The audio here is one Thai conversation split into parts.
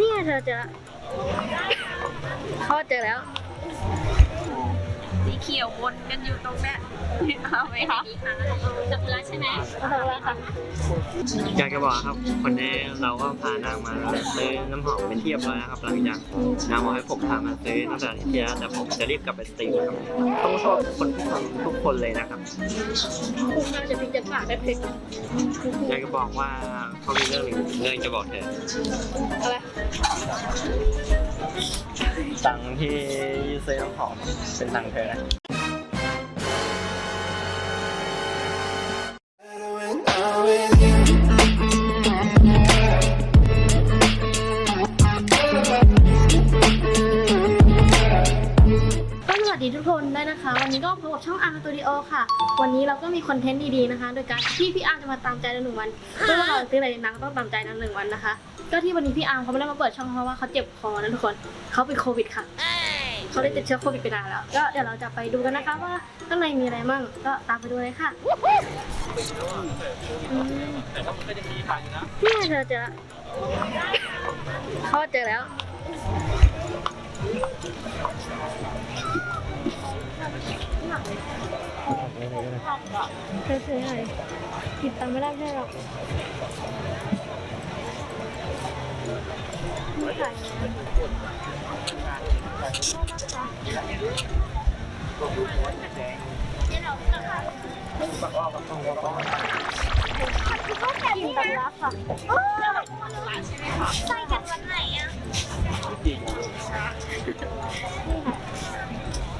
นี่ยเธอเจอแล้ว เขาเจอแล้ว สีเขียววนกันอยู่ตรงเนี้ยเอาไหมคะจับแล้วใช่ไหมเอาเธอแล้วค่ะอยากจะบอกครับวันนี้เราก็พานางมาซื้อน้ำหอมเป็นที่เรียบร้อยนะครับหลังจากนางบอกให้ผมพามาซื้อตั้งแต่อาทิตย์ที่แล้วแต่ผมจะรีบกลับไปสตรีมครับต้องโทษคนทุกคนทุกคนเลยนะครับคุณน่าจะพิจารณาได้เพลงอยากจะบอกว่าเขามีเรื่องหนึ่งเรื่องจะบอกเธออะไร ตังที่ซื้อน้ำหอมเป็นตังเธอนะก็สวัสดีทุกคนด้วยนะคะ วันนี้ก็พบกับช่องอาร์ตูดิโอค่ะ วันนี้เราก็มีคอนเทนต์ดีๆนะคะ โดยการที่พี่อาร์จะมาตามใจในหนึ่งวันไม่ว่าเราซื้ออะไรนาก็ต้องตามใจในหนึ่งวันนะคะ ก็ที่วันนี้พี่อาร์มเขาไม่ได้มาเปิดช่องเพราะว่าเขาเจ็บคอนะทุกคนเขาเป็นโควิดค่ะเขาได้ติดเชื้อโควิดไปนานแล้ว ก็เดี๋ยวเราจะไปดูกันนะคะว่าข้างในมีอะไรมั่งก็ตามไปดูเลยค่ะอืมนี่ไงเธอเจอแล้วเขาเจอแล้วเธอซื้ออะไรกินตังไม่ได้ใช่หรอ กไม่ขายนะกินตังค์รับค่ะใส่กันวันไหนอะ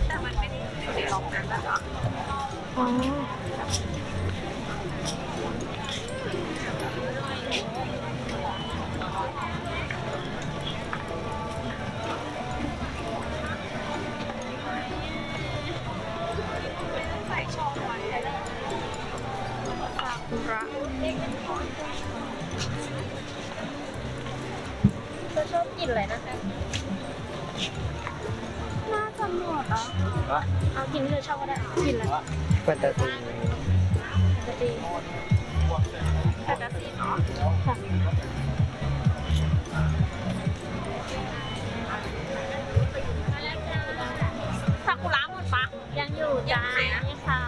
แต่มันไม่ได้อยู่ในล็อ กนั้นนะคะอ๋อใส่ช่องไว้ซากุระเธอชอบกินอะไรนะคะน่าจะหมดอะเอากินที่เธอชอบก็ได้กินอะไรแฟนตาซีจะดีแต่จะสีเนาะค่ะซา อยู่จ้านี่ค่ะ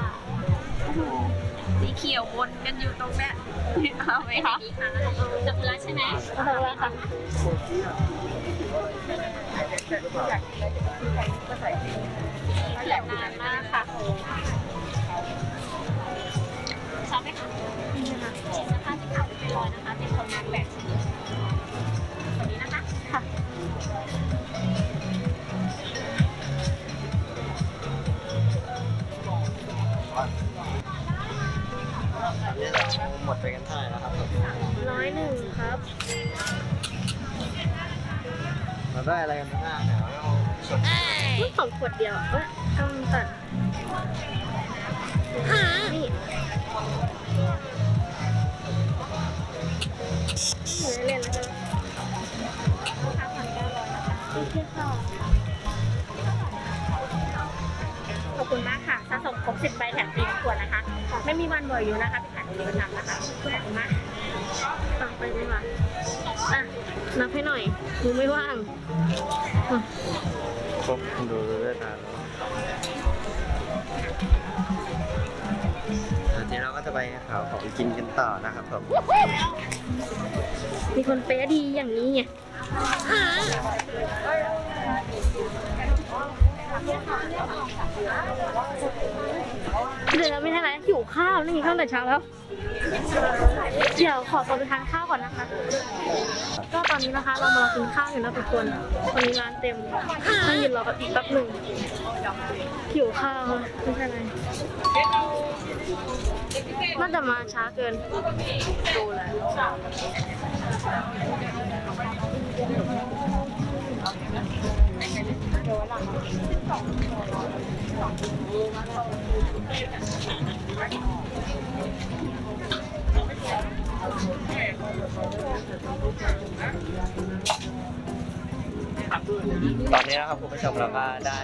สีเขียววนกันอยู่ตรงเนี้ยเอาไหมคะจับแล้วใช่ไหมเอาเธอแล้วค่ะเหลือนานมากค่ะชอบไหมคะนี่นะคะชิ้นสภาพที่ขาวเป็นรอยนะคะเป็นคนงานแบบ หมดไปกันเท่าไหร่แล้วครับร้อยหนึ่งครับเราได้อะไรกันบ้างเนี่ยมันสองขวดเดียวเอ้ยเอามาตัดนี่เหลือเล่นแล้วกันโอเคค่ะขอบคุณมากค่ะสะสมครบ10ใบแถมฟรีขวดนะคะ ไม่มีวันเบอร์อยู่นะคะ พี่ขายในรีนำนะคะขอบคุณมากต่อไปดีกว่าอะนับให้หน่อยกูไม่ว่างอะครบดูด้วยนานแล้วทีนี้เราก็จะไปหาของกินกันต่อนะครับผมมีคนเป๊ะดีอย่างนี้ไง เดี๋ยวเราไม่ใช่ไรหิวข้าวนี่กินข้าวแต่เช้าแล้ว เดี๋ยวขอตัวไปทานข้าวก่อนนะคะ ก็ตอนนี้นะคะเรามากินข้าวอยู่นะทุกคนวันนี้ร้านเต็มต้องยืนรอกันอีกแป๊บหนึ่งหิวข้าวค่ะไม่ใช่อะไรน่าจะมาช้าเกินดูแล้ว ตอนนี้นะครับคุณผู้ชมเราก็ได้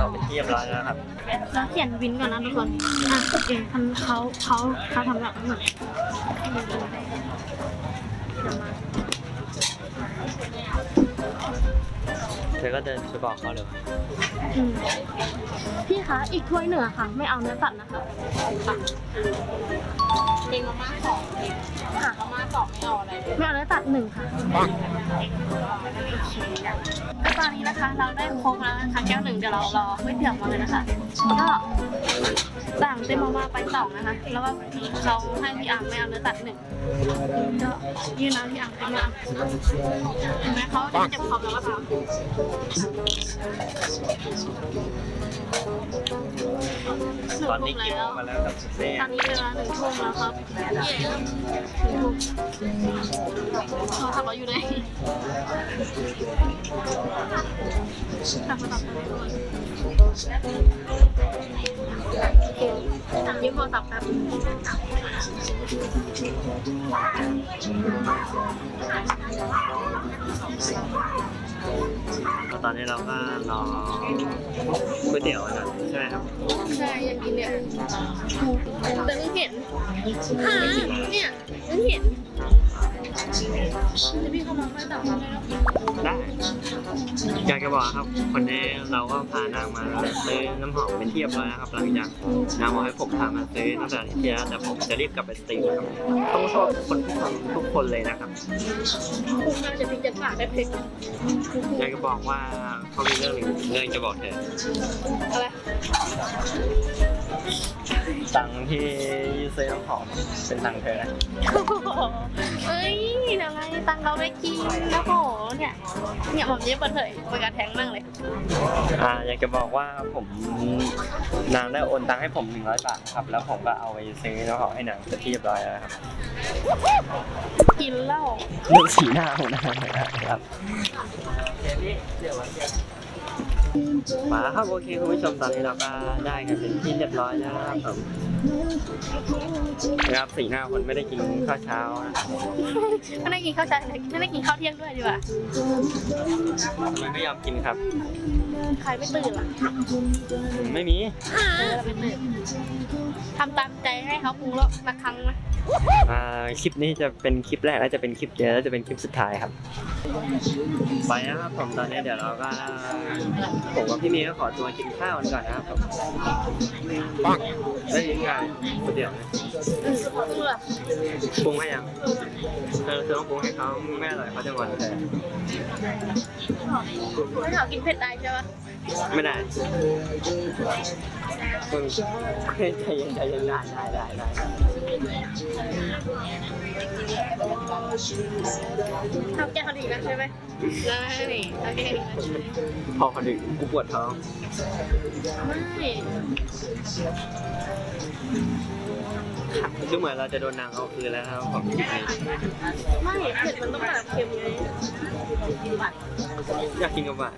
ต่อเป็นที่รียบร้อยแล้วนะครับแล้วเขียนวินก่อนนะทุกคนอะเองทำเขาเขาเขาทำแบบนั้นเหมือนเดี๋ยวมา อก็เดินไปบอกเขาเลยว่าอืมพี่คะ อีกถ้วยหนึ่งอะค่ะ ไม่เอาเนื้อสัตว์นะคะเป็นมาม่าสองเองค่ะมาม่าสองไม่เอาอะไรเลยไม่เอาเนื้อสัตว์หนึ่งค่ะก็ตอนนี้นะคะ เราได้โค้กแล้วนะคะแก้วหนึ่งเดี๋ยวเรารอไม่เดือดมาเลยนะคะก็สั่งเต็มมาม่าไปสองนะคะ แล้วก็เราให้พี่อาร์มไม่เอาเนื้อสัตว์หนึ่งก็ยื่นน้ำพี่อาร์มเต็มมาเห็นไหมเขาจะเจ็บคอแล้วก็ตามตอนนี้กี่โมงกันแล้วครับเซ่ตอนนี้เวลาหนึ่งทุ่มแล้วครับหนึ่งทุ่มเขาขับรถอยู่ไหนขับมาตับเลยด้วยโอเคยิ้มโทรศัพท์แป๊บก็ ตอนนี้เราก็รอก๋วยเตี๋ยวกันใช่ไหมครับใช่อยากกินเนี่ยแต่เพิ่งเห็นหาเนี่ยเพิ่งเห็นจะ พี่เขามาไม่ตับมาเลยแล้วได้อยากจะบอกครับวันนี้เราก็พานางมาซื้อน้ำหอมเป็นเรียบร้อยนะครับหลังจากนางบอกให้ผมพามาซื้อตั้งแต่อาทิตย์ที่แล้วแต่ผมจะรีบกลับไปสตรีมครับต้องโทษคนทุกคนทุกคนเลยนะครับคุ้มากจะพี่จะฝากได้เพลงอยากจะบอกว่าเขามีเรื่องหนึ่งเรื่องจะบอกเธออะไร ตังค์ที่ซื้อน้ำหอมเป็นตังค์เธอนะเอ้ยอะไรตังค์เราไม่กินนะโหเนี่ยเนี่ยผมจะเปิดเผยเปิดการแทงนั่งเลย อ่าอยากจะบอกว่าผมนางได้โอนตังค์ให้ผมหนึ่งร้อยบาทครับ แล้วผมก็เอาไปซื้อน้ำหอมให้นางเป็นที่เรียบร้อยแล้วครับกินเหล้าเรื่องสีหน้าของนางนะครับ มาแล้วครับโอเคคุณผู้ชมตอนนี้เราก็ได้กันเป็นที่เรียบร้อยแล้วนะครับผมนะครับสี่ห้าคนไม่ได้กินข้าวเช้านะไม่ได้กินข้าวเช้าไม่ได้กินข้าวเที่ยงด้วยดีกว่าทำไมไม่ยอมกินครับ ใครไม่ตื่นล่ะไม่มีเออไม่ตื่นทำตามใจให้เขาปรุงแล้วละครั้งนะอ่า คลิปนี้จะเป็นคลิปแรกและจะเป็นคลิปเดียวและจะเป็นคลิปสุดท้ายครับ ไปนะครับผมตอนนี้เดี๋ยวเราก็ผมกับพี่เมย์ก็ขอตัวกินข้าวกันก่อนนะครับผมปังได้ยังไงก๋วยเตี๋ยวนะอืมเมื่อปรุงให้ยังเออเธอต้องปรุงให้เขาไม่อร่อยเขาจะงอนเธอไม่ถามกินเผ็ดได้ใช่ปะไม่ได้มึงใจเย็นใจเย็นได้ได้ได้ได้ ทำแก้เขาดีนะใช่ไหมได้ทำแก้ดีนะพอพอดึกกูปวดท้องไม่ ซึ่งเหมือนเราจะโดนนางเอาคืนแล้วนะครับผมไม่เผ็ดมันต้องแบบเค็มไงอยากกินกับหวาน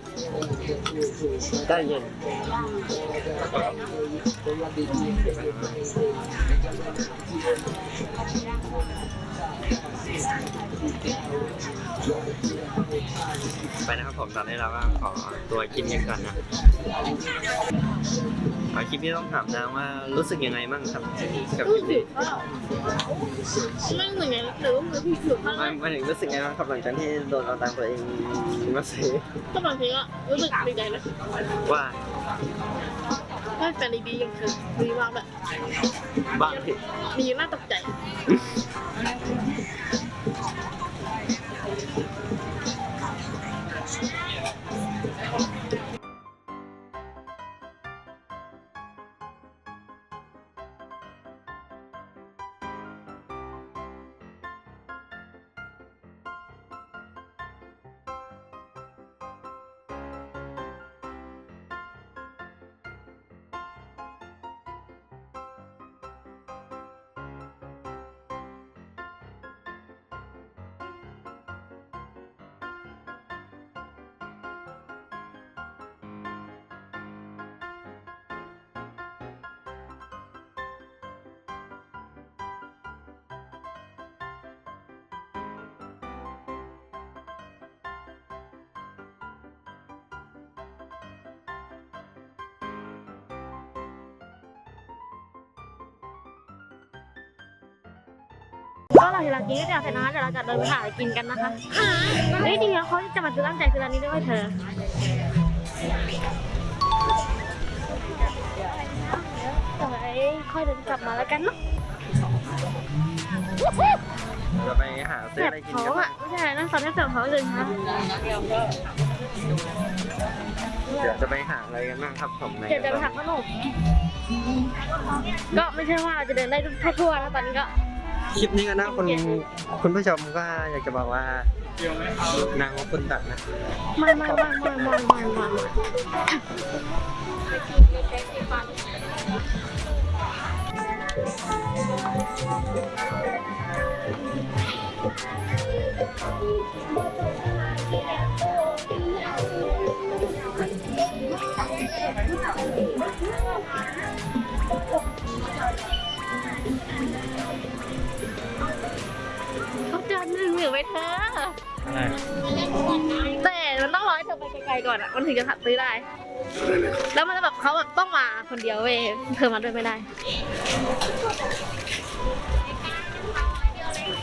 ได้เย็นไปนะครับผมตอนนี้เราก็ขอตัวกินกันก่อนนะเอาคลิปนี้ต้องถามนางว่ารู้สึกยังไงบ้างครับกับคลิปนี้ไม่เหมือนไงหรือว่ามือพี่ถือข้างไม่ไม่ถึงรู้สึกไงบ้างครับหลังจากที่โดนเอาตังค์ตัวเองมาซื้อก็บางทีก็รู้สึกดีใจนะว่าว่าแฟนดีๆยังคือดีมากแบบบ้างผิดดีน่าตกใจ ก็เราเวลากินก็เดี๋ยวเสร็จนะคะเดี๋ยวเราจะเดินไปหาอะไรกินกันนะคะเฮ้ยจริงๆแล้วเขาจะมาซื้อตั้งใจซื้อร้านนี้ด้วยเธอเดี๋ยวไว้ค่อยเดินกลับมาแล้วกันเนาะจะไปหาซื้อแสบอะไรกินท้อกังนอะไม่ใช่นะตอนนี้แสบท้องเลยนะเดี๋ยวจะไปหาอะไรกันบ้างครับผมในเดี๋ยวจะไปหาขนมก็ไม่ใช่ว่าเราจะเดินได้ทั่วๆนะตอนนี้ก็ คลิปนี้กันนะคุณคุณผู้ชมก็อยากจะบอกว่านางว่าคุณตัดนะไม่ไม่ไม่ไม่ไม่ไม่ไม่ไม่ แต่มันต้องรอให้เธอไปไกลๆก่อนอะ มันถึงจะซื้อได้ แล้วมันจะแบบเขาแบบต้องมาคนเดียวเว้ยเธอมาด้วยไม่ได้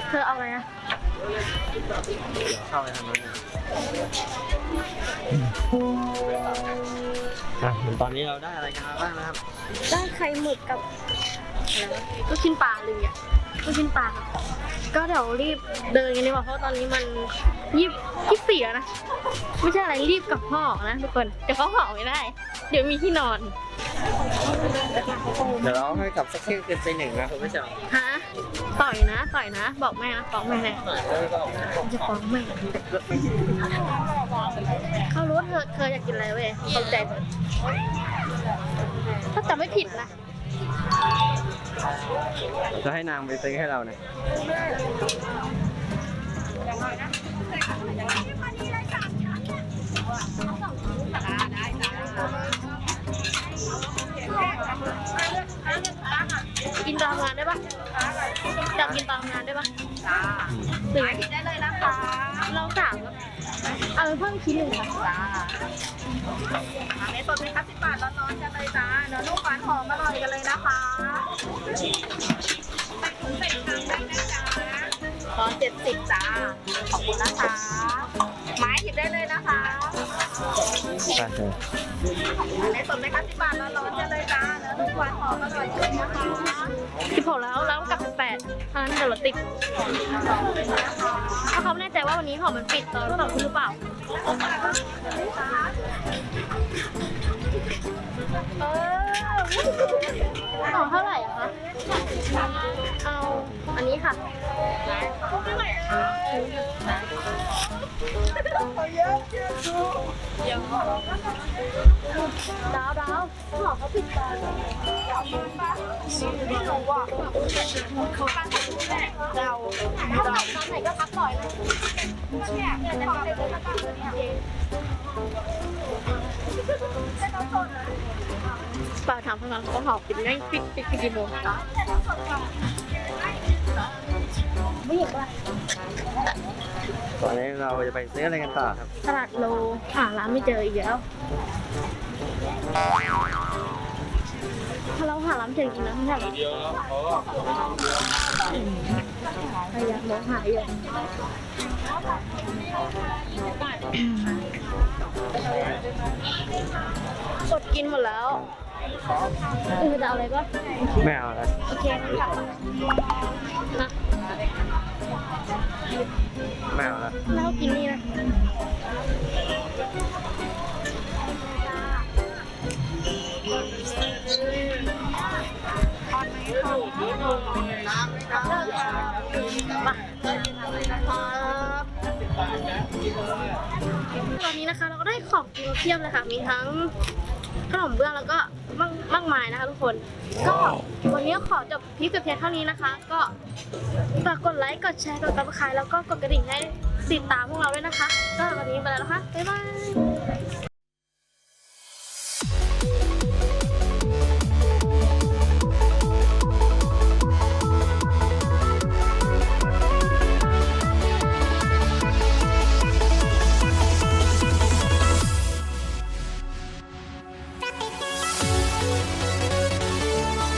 เธอเอาอะไรอะเข้าไปทางนั้นนะอะตอนนี้เราได้อะไรกันมาบ้างนะครับ ได้ไข่หมึกกับอะไรวะลูกชิ้นปลาเลยอะ ลูกชิ้นปลาครับก็เดี๋ยวรีบเดินกันดีกว่าเพราะตอนนี้มันยี่ยี่สี่แล้วนะ ไม่ใช่อะไรรีบกลับห้องนะทุกคน เดี๋ยวเขาห่อไม่ได้ เดี๋ยวมีที่นอน เดี๋ยวเราให้กลับสักเที่ยงคืนไปหนึ่งนะคุณผู้ชมฮะ ต่อยนะต่อยนะ บอกแม่นะฟ้องแม่แน่จะฟ้องแม่ เขารู้ว่าเธอเธออยากกินอะไรเว้ยตกใจเธอถ้าจำไม่ผิดนะ จะให้นางไปซื้อให้เราเนี่ยกินตามงานได้ปะจำกินตามงานได้ปะจ้าหนึ่งหยิบได้เลยนะคะ เราสาม เอาเพิ่มชิ้นหนึ่งค่ะจ้าเมสดไหมคะสิบบาทร้อนๆกันเลยจ้าเนื้อนุ่มหวานหอมอร่อยกันเลยนะคะใส่ถุงใส่ชามได้นะจ้าร้อนเจ็ดสิบจ้าขอบคุณนะคะ ไม้หยิบได้เลยนะคะ ไปเถอะอันสดไหมคะสิบบาทร้อนๆกันเลยจ้าเนื้อนุ่มหวานหอมอร่อยเลยนะคะสิบหกแล้วแล้วกลับเป็นแปดเพราะนั้นเดี๋ยวเราติดถ้าเขาไม่แน่ใจว่าวันนี้หอมมันปิดตอนสองทุ่มหรือเปล่าเออห่อเท่าไหร่อะคะเอา อันนี้ค่ะดาวดาวห่อเขาปิดตาไม่รู้อะเขาตั้งแต่แรกเราถ้าหลับตอนไหนก็พักหน่อยนะเนี่ยเนี่ยจะทำอะไรก็ทำเลยเนี่ยป่าถามพนักงาเขาห่อปิดแม่งปิดปิดกี่โมงคะ ไม่เห็นว่าตอนนี้เราจะไปซื้ออะไรกันต่อครับ ตลาดโลหาร้านไม่เจออีกแล้วถ้าเราหาร้านไม่เจอจริงๆนะไม่ใช่หรอพยายามมองหาอยู่กดกินหมดแล้ว เออจะเอาอะไรก็ไม่เอาแล้วโอเคค่ะนะไม่เอาแล้วแล้วกินนี่นะมาตอนนี้นะคะเราก็ได้ของกินมาเพียบเลยค่ะ มีทั้ง ขนมเบื้องแล้วก็มากมากมายนะคะทุกคน ก็วันนี้ขอจบคลิปแต่เพียงเท่านี้นะคะ ก็ฝากกดไลค์กดแชร์กดติดตามแล้วก็กดกระดิ่งให้ติดตามพวกเราด้วยนะคะ ก็วันนี้ไปแล้วนะคะบ๊ายบาย